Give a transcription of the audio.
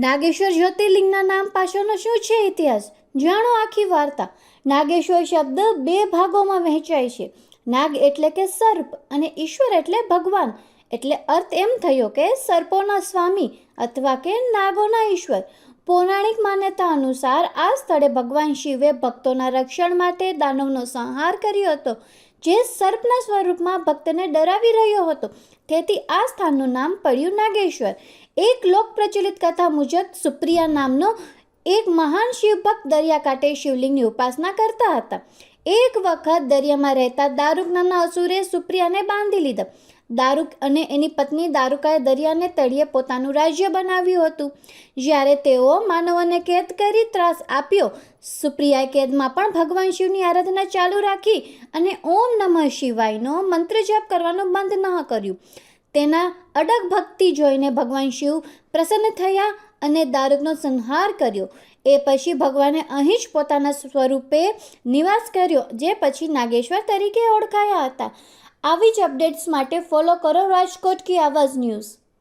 નાગેશ્વર જ્યોતિર્લિંગના નામ પાછળનો શું છે ઇતિહાસ? જાણો આખી વાર્તા. નાગેશ્વર શબ્દ બે ભાગોમાં વહેંચાય છે. નાગ એટલે કે સર્પ અને ઈશ્વર એટલે ભગવાન. એટલે અર્થ એમ થયો કે સર્પોના સ્વામી અથવા કે નાગોના ઈશ્વર. પૌરાણિક માન્યતા અનુસાર આ સ્થળે ભગવાન શિવે ભક્તોના રક્ષણ માટે દાનવનો સંહાર કર્યો હતો. જે સર્પના સ્વરૂપમાં ભક્તને ડરાવી રહ્યો હતો, તેથી આ સ્થાનનું નામ પડ્યું નાગેશ્વર. એક લોક પ્રચલિત કથા મુજબ સુપ્રિયા નામનો એક મહાન શિવભક્ત દરિયાકાંઠે શિવલિંગની ઉપાસના કરતા હતા. એક વખત દરિયામાં રહેતા દારૂક નામના અસુરે સુપ્રિયાને બાંધી લીધા. દારૂક અને એની પત્ની દારૂકાએ દરિયાને તળિયે પોતાનું રાજ્ય બનાવ્યું હતું. જ્યારે તેઓ માનવોને કેદ કરી ત્રાસ આપ્યો, સુપ્રિયાએ કેદમાં પણ ભગવાન શિવની આરાધના ચાલુ રાખી અને ઓમ નમઃ શિવાયનો મંત્ર જાપ કરવાનું બંધ ન કર્યું. તેના અડગ ભક્તિ જોઈને ભગવાન શિવ પ્રસન્ન થયા અને દારૂકનો સંહાર કર્યો. એ પછી ભગવાને અહીં જ પોતાના સ્વરૂપે નિવાસ કર્યો, જે પછી નાગેશ્વર તરીકે ઓળખાયા હતા. આવી જ અપડેટ્સ માટે ફોલો કરો રાજકોટ કી આવાજ ન્યૂઝ